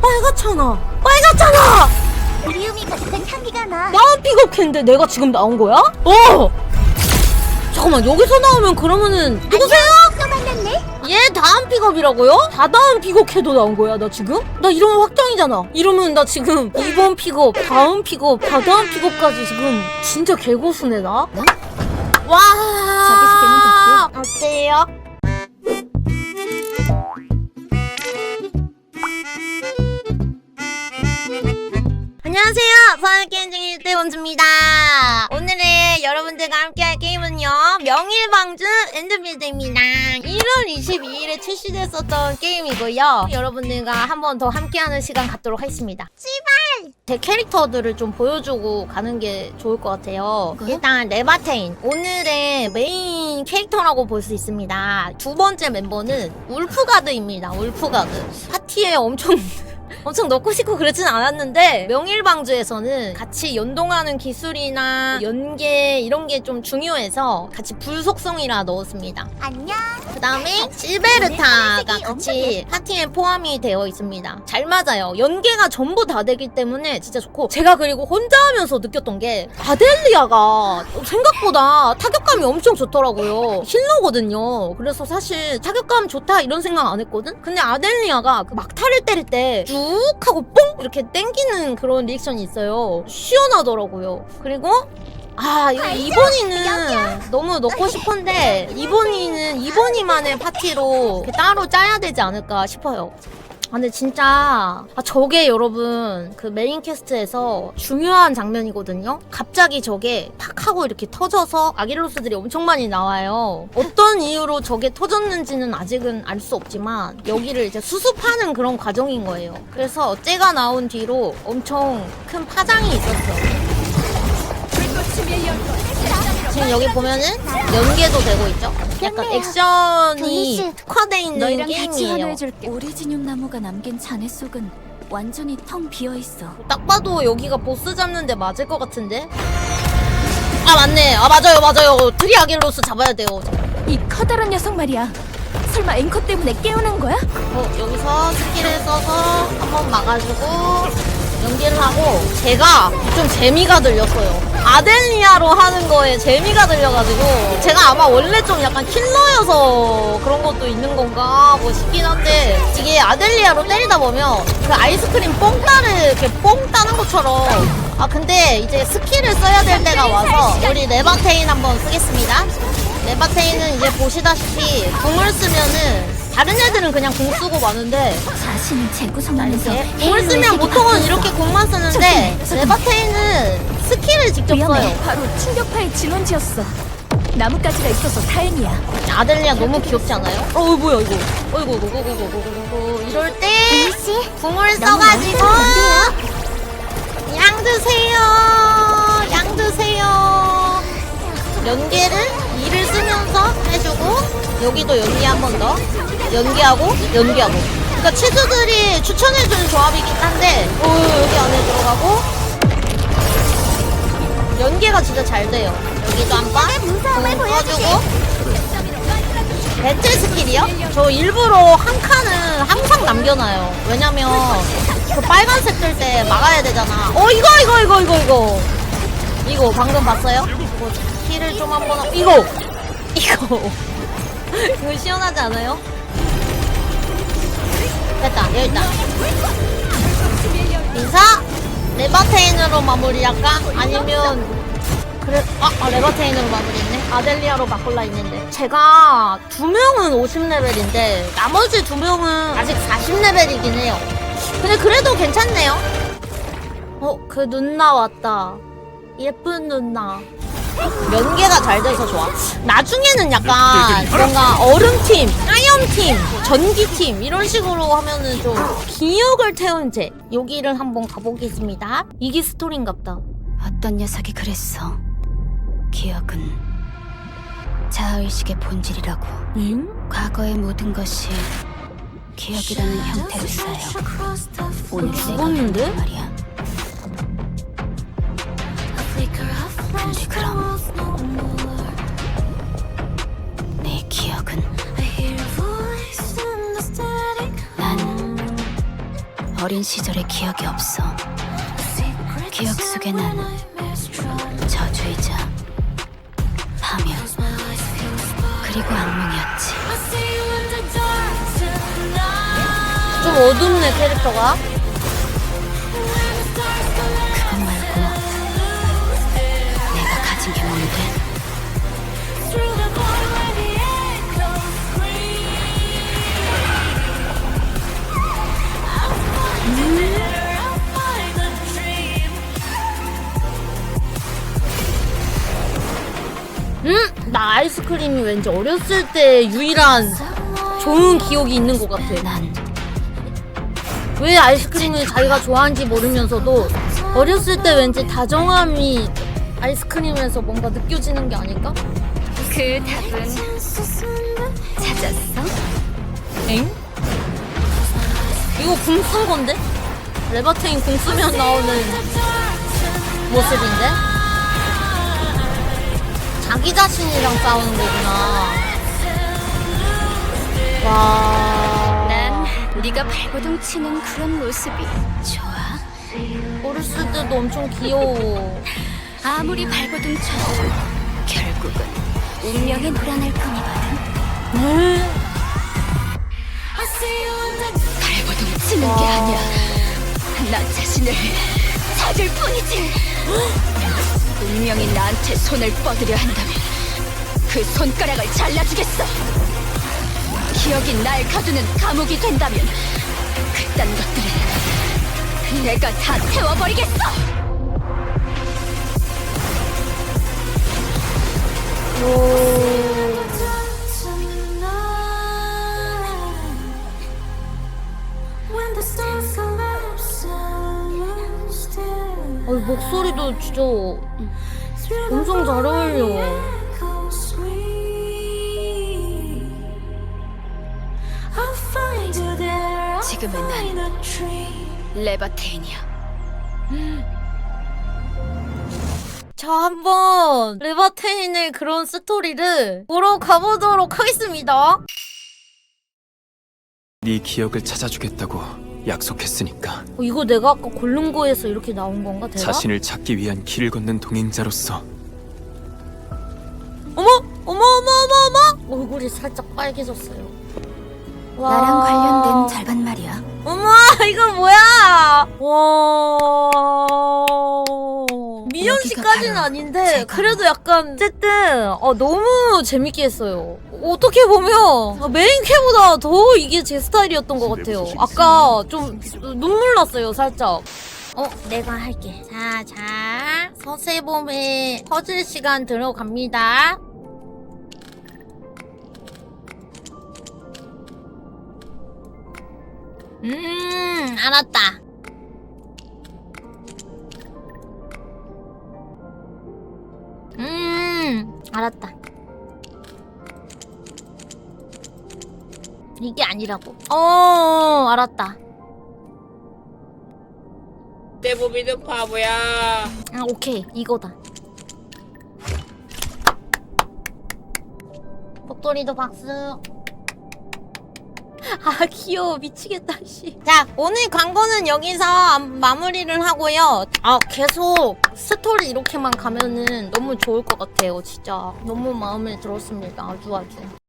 빨갛잖아. 빨갛잖아. 그리움이 같은 향기가 나. 나은 픽업캔데 내가 지금 나온 거야? 어. 잠깐만 여기서 나오면 그러면은 누구세요? 또 만났네. 얘 다음 픽업이라고요? 다 다음 픽업해도 나온 거야 나 지금? 나 이러면 확정이잖아 이러면 나 지금 이번 픽업 다음 픽업 다 다음 픽업까지 지금 진짜 개고수네 나? 와 자기 소개는 어때요? 안녕하세요. 서울게임 중일 때 원주입니다. 오늘은 여러분들과 함께할 게임은요. 명일방주 엔드빌드입니다. 1월 22일에 출시됐었던 게임이고요. 여러분들과 한 번 더 함께하는 시간 갖도록 하겠습니다. 씨발. 제 캐릭터들을 좀 보여주고 가는 게 좋을 것 같아요. 일단 레바테인 오늘의 메인 캐릭터라고 볼 수 있습니다. 두 번째 멤버는 울프가드입니다. 울프가드 파티에 엄청 엄청 넣고 싶고 그러진 않았는데 명일방주에서는 같이 연동하는 기술이나 연계 이런 게 좀 중요해서 같이 불속성이라 넣었습니다. 안녕. 그 다음에 실베르타가 같이 파티에 포함이 되어 있습니다. 잘 맞아요. 연계가 전부 다 되기 때문에 진짜 좋고 제가 그리고 혼자 하면서 느꼈던 게 아델리아가 생각보다 타격감이 엄청 좋더라고요. 힐러거든요. 그래서 사실 타격감 좋다 이런 생각 안 했거든? 근데 아델리아가 그 막타를 때릴 때쭉 하고 뽕! 이렇게 땡기는 그런 리액션이 있어요. 시원하더라고요. 그리고 아, 이거 이번이는 너무 넣고 싶은데 이번이는 이번이만의 파티로 따로 짜야 되지 않을까 싶어요. 아, 근데 진짜 아, 저게 여러분 그 메인 캐스트에서 중요한 장면이거든요. 갑자기 저게 팍 하고 이렇게 터져서 아길로스들이 엄청 많이 나와요. 어떤 이유로 저게 터졌는지는 아직은 알 수 없지만 여기를 이제 수습하는 그런 과정인 거예요. 그래서 쟤가 나온 뒤로 엄청 큰 파장이 있었어. 지금 여기 보면은 연계도 되고 있죠. 약간 좋네요. 액션이 특화돼 있는 너희랑 같이 게임이에요. 환호해줄게. 오리지늄 나무가 남긴 잔해 속은 완전히 텅 비어 있어. 딱 봐도 여기가 보스 잡는데 맞을 것 같은데? 아 맞네. 아 맞아요 맞아요. 트리아길로스 잡아야 돼요. 이 커다란 녀석 말이야. 설마 앵커 때문에 깨어난 거야? 어 여기서 스킬을 써서 한번 막아주고 연기를 하고 제가 좀 재미가 들렸어요. 아델리아로 하는 거에 재미가 들려가지고 제가 아마 원래 좀 약간 킬러여서 그런 것도 있는 건가 뭐 싶긴 한데 이게 아델리아로 때리다 보면 그 아이스크림 뽕 따를 이렇게 뽕 따는 것처럼 아 근데 이제 스킬을 써야 될 때가 와서 우리 레바테인 한번 쓰겠습니다. 레바테인은 이제 보시다시피 궁을 쓰면은 다른 애들은 그냥 궁 쓰고 마는데 자신을 재구성하면서 이제 궁을 쓰면 보통은 이렇게 궁만 쓰는데 레바테인은 스킬을 직접 위험해. 써요. 바로 충격파의 진원지였어. 나뭇가지가 있어서 다행이야. 아델리아 너무 귀엽지 않아요? 어 뭐야 이거? 어이구 이거 이거 이거 이거 이럴 때 도니씨. 궁을 써가지고 양 드세요. 양 드세요. 연계를 이를 쓰면서 해주고 여기도 연계 한 번 더 연계하고 연계하고 그러니까 치즈들이 추천해주는 조합이긴 한데 어, 여기 안에 들어가고 연계가 진짜 잘 돼요 여기도 한 번 무서움을 보여주지. 배틀 스킬이요? 저 일부러 한 칸은 항상 남겨놔요. 왜냐면 그 빨간색 뜰 때 막아야 되잖아. 어 이거 이거 이거 이거 이거 이거 방금 봤어요? 이거 힐을 좀 한번 하- 이거 이거 이거 시원하지 않아요? 됐다 있다. 레바테인으로 마무리할까? 아니면 그래, 아, 아 레바테인으로 마무리했네. 아델리아로 바꿀라 했는데. 제가 두 명은 50레벨인데, 나머지 두 명은 아직 40레벨이긴 해요. 근데 그래도 괜찮네요. 어, 그 누나 왔다. 예쁜 누나. 연계가 잘 돼서 좋아. 나중에는 약간 뭔가 얼음팀, 하염팀, 전기팀 이런 식으로 하면은 좀 기억을 태운 채 여기를 한번 가보겠습니다. 이게 스토리인갑다. 어떤 녀석이 그랬어. 기억은 자아의식의 본질이라고. 응? 과거의 모든 것이 기억이라는 형태로 쌓여. 오늘 내가 죽었는데? 말이야. 근데 그럼 내 기억은 난 어린 시절의 기억이 없어. 기억 속에 난 저주이자 파멸 그리고 악몽이었지. 좀 어둡네 캐릭터가. 아이스크림이 왠지 어렸을 때 유일한 좋은 기억이 있는 것 같아. 난왜 아이스크림을 자기가 좋아하는지 모르면서도 어렸을 때 왠지 다정함이 아이스크림에서 뭔가 느껴지는 게 아닐까? 그 답은 찾았어? 엥? 이거 궁쓴 건데? 레바테인 궁 쓰면 나오는 모습인데? 자기 자신이랑 싸우는 거구나. 와. 난 네가 발버둥 치는 그런 모습이 좋아. 어렸을 때도 엄청 귀여워. 아무리 발버둥 쳐도 결국은 운명에 놀아날 뿐이거든. 발버둥 치는 게 아니야. 나 자신을 찾을 뿐이지. 운명이 나한테 손을 뻗으려 한다면 그 손가락을 잘라주겠어. 기억이 날 가두는 감옥이 된다면 그딴 것들은 내가 다 태워버리겠어. 어, 목소리도 진짜 엄청 잘 어울려. 지금은 난 레바테인이야. 자, 한번 레바테인의 그런 스토리를 보러 가보도록 하겠습니다. 네 기억을 찾아주겠다고 약속했으니까 어, 이거 내가 아까 고른 거에서 이렇게 나온 건가, 대박? 자신을 찾기 위한 길을 걷는 동행자로서 어머! 어머, 어머, 어머, 어머! 얼굴이 살짝 빨개졌어요. 와. 나랑 관련된 절반 말이야. 어머, 이거 뭐야! 와. 아닌데, 제가 그래도 약간, 어쨌든, 어, 너무 재밌게 했어요. 어떻게 보면, 어, 메인 캐보다 더 이게 제 스타일이었던 것 같아요. 아까 좀 눈물 났어요, 살짝. 어, 내가 할게. 자, 자. 서세범의 퍼즐 시간 들어갑니다. 음, 알았다. 알았다. 이게 아니라고. 어, 알았다. 내 몸이는 바보야. 아, 오케이. 이거다. 목도리도 박수. 아 귀여워 미치겠다 씨. 자 오늘 광고는 여기서 마무리를 하고요. 아 계속 스토리 이렇게만 가면은 너무 좋을 것 같아요 진짜. 너무 마음에 들었습니다 아주 아주.